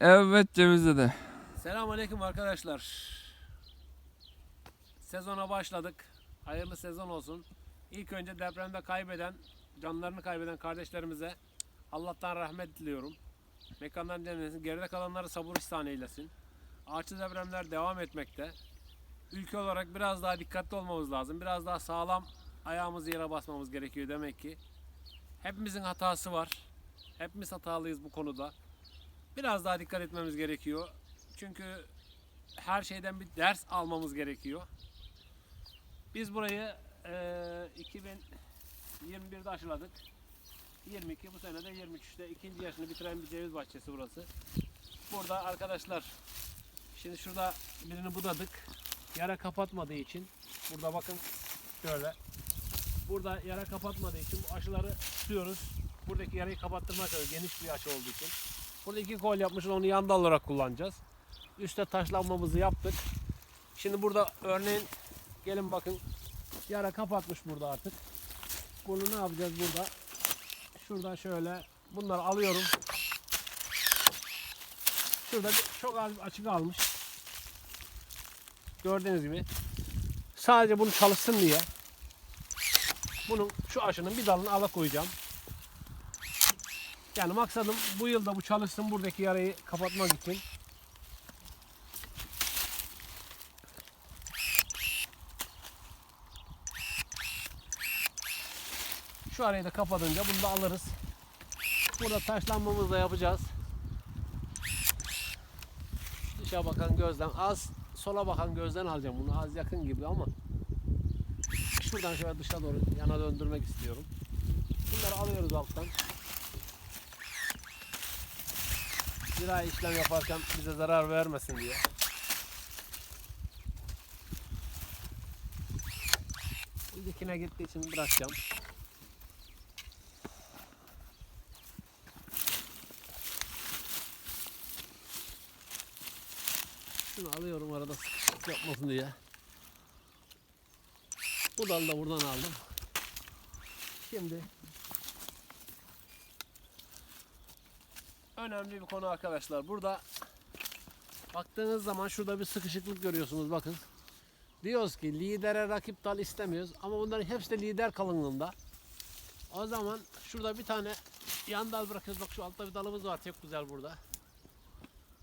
Evet Cemiz'de de. Selamünaleyküm arkadaşlar. Sezona başladık. Hayırlı sezon olsun. İlk önce depremde kaybeden, canlarını kaybeden kardeşlerimize Allah'tan rahmet diliyorum. Mekandan cennetin geride kalanları sabır ihsan eylesin. Ağaçlı depremler devam etmekte. Ülke olarak biraz daha dikkatli olmamız lazım. Biraz daha sağlam ayağımızı yere basmamız gerekiyor demek ki. Hepimizin hatası var. Hepimiz hatalıyız bu konuda. Biraz daha dikkat etmemiz gerekiyor. Çünkü her şeyden bir ders almamız gerekiyor. Biz burayı eee 2021'de aşıladık. 22 bu sene de 23'te ikinci yaşını bitiren bir ceviz bahçesi burası. Burada arkadaşlar şimdi şurada birini budadık. Yara kapatmadığı için burada bakın şöyle. Burada yara kapatmadığı için bu aşıları tutuyoruz. Buradaki yarayı kapattırmak geniş bir aşı olduğu için. Burada iki kol yapmışız onu yan dal olarak kullanacağız. Üste taşlanmamızı yaptık. Şimdi burada örneğin gelin bakın yara kapatmış burada artık. Bunu ne yapacağız burada? Şuradan şöyle bunları alıyorum. Şurada çok az açık almış. Gördüğünüz gibi. Sadece bunu çalışsın diye bunun şu aşının bir dalını ala koyacağım. Yani maksadım bu yılda bu çalışsın buradaki yarayı kapatmak için. Şu arayı da kapatınca bunu da alırız. Burada taşlanmamızı da yapacağız. Dışa bakan gözden az sola bakan gözden alacağım bunu az yakın gibi ama şuradan şöyle dışa doğru yana döndürmek istiyorum. Bunları alıyoruz alttan. Bir ay işlem yaparken bize zarar vermesin diye. Dikine gittiği için bırakacağım. Şunu alıyorum arada sıkışık yapmasın diye. Bu dalı da buradan aldım. Şimdi önemli bir konu arkadaşlar. Burada baktığınız zaman şurada bir sıkışıklık görüyorsunuz bakın. Diyoruz ki lidere rakip dal istemiyoruz ama bunların hepsi de lider kalınlığında. O zaman şurada bir tane yan dal bırakıyoruz. Bak şu altta bir dalımız var çok güzel burada.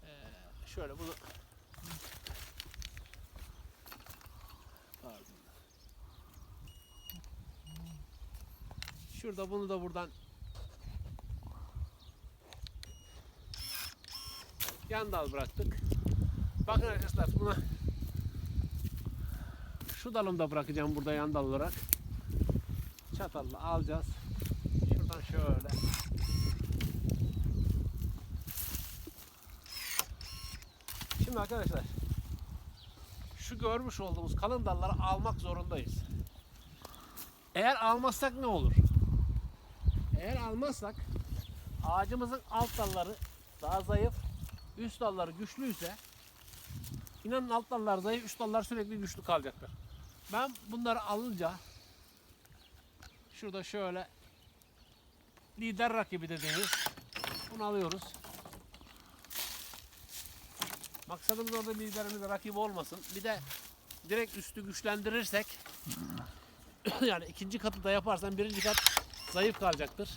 Ee, şöyle bunu Pardon. Şurada bunu da buradan yan dal bıraktık. Bakın arkadaşlar buna şu dalımda bırakacağım burada yan dal olarak. Çatalla alacağız. Şuradan şöyle. Şimdi arkadaşlar şu görmüş olduğumuz kalın dalları almak zorundayız. Eğer almazsak ne olur? Eğer almazsak ağacımızın alt dalları daha zayıf, üst dalları güçlüyse inanın alt dallar zayıf, üst dallar sürekli güçlü kalacaktır. Ben bunları alınca şurada şöyle lider rakibi dediğimiz bunu alıyoruz. Maksadımız orada liderimiz rakip olmasın. Bir de direkt üstü güçlendirirsek yani ikinci katı da yaparsan birinci kat zayıf kalacaktır.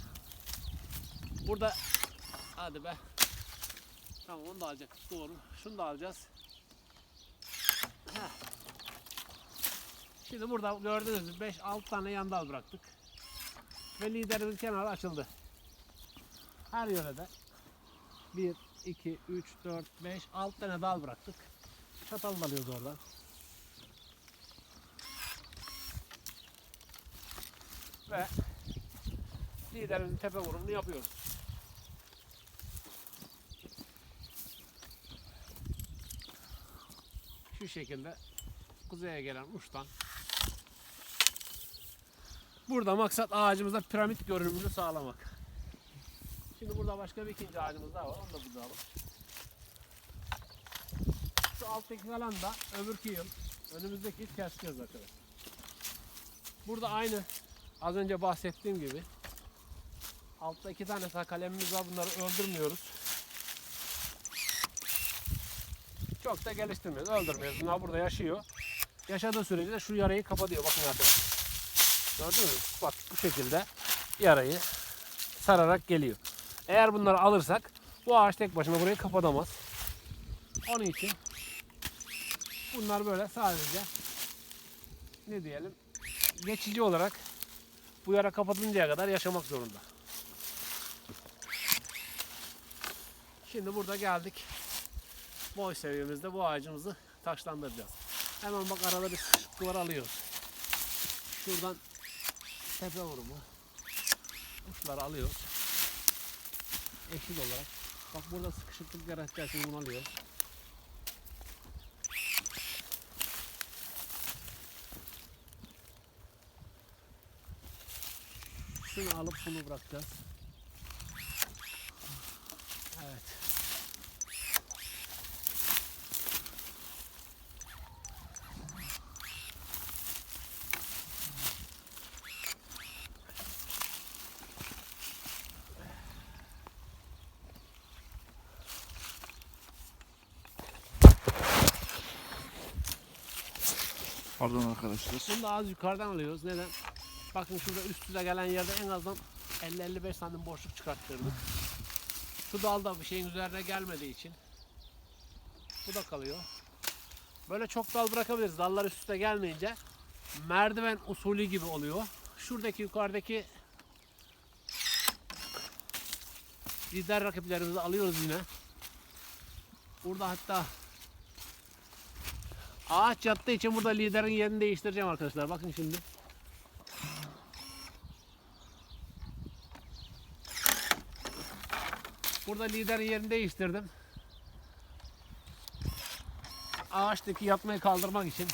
Burada hadi be. Tamam onu da alacaktık doğru. Şunu da alacağız. Şimdi burada gördüğünüz gibi 5-6 tane yan dal bıraktık. Ve liderimizin kenarı açıldı. Her yörede 1, 2, 3, 4, 5, 6 tane dal bıraktık. Çatal alıyoruz oradan. Ve liderimizin tepe vurumunu yapıyoruz. Şu şekilde kuzeye gelen uçtan Burada maksat ağacımıza piramit görünümünü sağlamak. Şimdi burada başka bir ikinci ağacımız daha var. Onu da burada alalım. Şu alttaki kalan da öbürkü yıl önümüzdeki yıl keseceğiz arkadaşlar. Burada aynı az önce bahsettiğim gibi altta iki tane sağ kalemimiz var. Bunları öldürmüyoruz. Çok da geliştirmiyoruz, öldürmüyoruz. Bunlar burada yaşıyor. Yaşadığı sürece de şu yarayı kapatıyor. Bakın arkadaşlar. Gördünüz mü? Bak bu şekilde yarayı sararak geliyor. Eğer bunları alırsak bu ağaç tek başına burayı kapatamaz. Onun için bunlar böyle sadece ne diyelim geçici olarak bu yara kapatılıncaya kadar yaşamak zorunda. Şimdi burada geldik. Boy seviyemizde bu ağacımızı taşlandıracağız. Hemen bak arada bir sıkışıklık var alıyoruz. Şuradan tepe vurumu uçları alıyoruz. Eşit olarak. Bak burada sıkışıklık yaratacağı için bunu alıyoruz. Şunu alıp bunu bırakacağız. Evet. Pardon arkadaşlar. Bunu da az yukarıdan alıyoruz. Neden? Bakın şurada üst üste gelen yerde en azından 50-55 santim boşluk çıkarttırdık. Şu dal da bir şeyin üzerine gelmediği için bu da kalıyor. Böyle çok dal bırakabiliriz. Dallar üst üste gelmeyince merdiven usulü gibi oluyor. Şuradaki yukarıdaki lider rakiplerimizi alıyoruz yine. Burada hatta Ağaç yattığı için burada liderin yerini değiştireceğim arkadaşlar. Bakın şimdi. Burada liderin yerini değiştirdim. Ağaçtaki yatmayı kaldırmak için.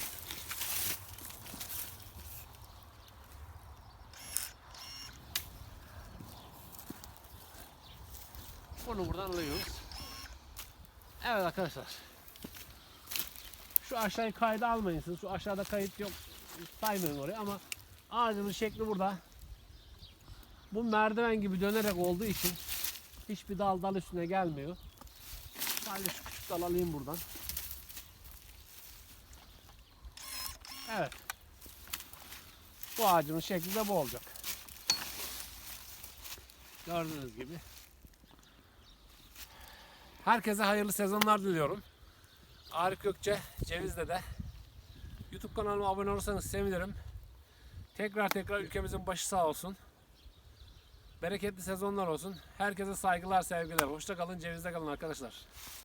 Bunu buradan alıyoruz. Evet arkadaşlar. Şu aşağıyı kayda almayın. Şu aşağıda kayıt yok. Saymayın oraya ama ağacımın şekli burada. Bu merdiven gibi dönerek olduğu için hiçbir dal dal üstüne gelmiyor. Sadece şu küçük dal alayım buradan. Evet. Bu ağacımın şekli de bu olacak. Gördüğünüz gibi. Herkese hayırlı sezonlar diliyorum. Arif Gökçe, Ceviz'de de. YouTube kanalıma abone olursanız sevinirim. Tekrar tekrar ülkemizin başı sağ olsun. Bereketli sezonlar olsun. Herkese saygılar, sevgiler. Hoşça kalın, Ceviz'de kalın arkadaşlar.